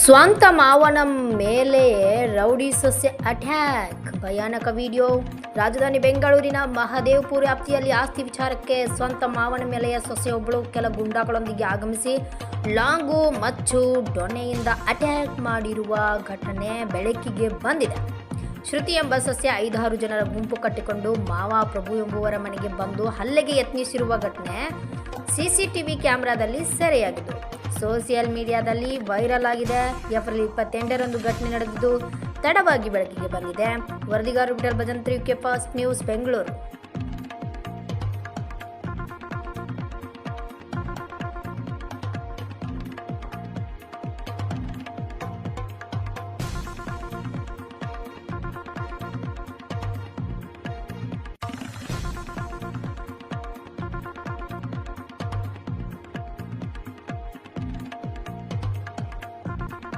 ಸ್ವಂತ ಮಾವನ ಮೇಲೆ ರೌಡಿ ಸೊಸೆ ಅಟ್ಯಾಕ್ ಭಯಾನಕ ವಿಡಿಯೋ ರಾಜಧಾನಿ ಬೆಂಗಳೂರಿನ ಮಹದೇವ್ಪುರ ವ್ಯಾಪ್ತಿಯಲ್ಲಿ ಆಸ್ತಿ ವಿಚಾರಕ್ಕೆ ಸ್ವಂತ ಮಾವನ ಮೇಲೆಯ ಸೊಸೆಯೊಬ್ಬಳು ಕೆಲ ಗುಂಡಾಗಳೊಂದಿಗೆ ಆಗಮಿಸಿ ಲಾಂಗು ಮಚ್ಚು ಡೊಣೆಯಿಂದ ಅಟ್ಯಾಕ್ ಮಾಡಿರುವ ಘಟನೆ ಬೆಳಕಿಗೆ ಬಂದಿದೆ. ಶ್ರುತಿ ಎಂಬ ಸಸ್ಯ ಐದಾರು ಜನರ ಗುಂಪು ಕಟ್ಟಿಕೊಂಡು ಮಾವ ಪ್ರಭು ಎಂಬುವರ ಮನೆಗೆ ಬಂದು ಹಲ್ಲೆಗೆ ಯತ್ನಿಸಿರುವ ಘಟನೆ ಸಿಸಿಟಿವಿ ಕ್ಯಾಮೆರಾದಲ್ಲಿ ಸೆರೆಯಾಗಿದ್ದು ಸೋಷಿಯಲ್ ಮೀಡಿಯಾದಲ್ಲಿ ವೈರಲ್ ಆಗಿದೆ. ಏಪ್ರಿಲ್ ಇಪ್ಪತ್ತೆಂಟರಂದು ಘಟನೆ ನಡೆದಿದ್ದು ತಡವಾಗಿ ಬೆಳಕಿಗೆ ಬಂದಿದೆ. ವರದಿಗಾರರು Vittal Bhajantri UK fast news, Bengaluru.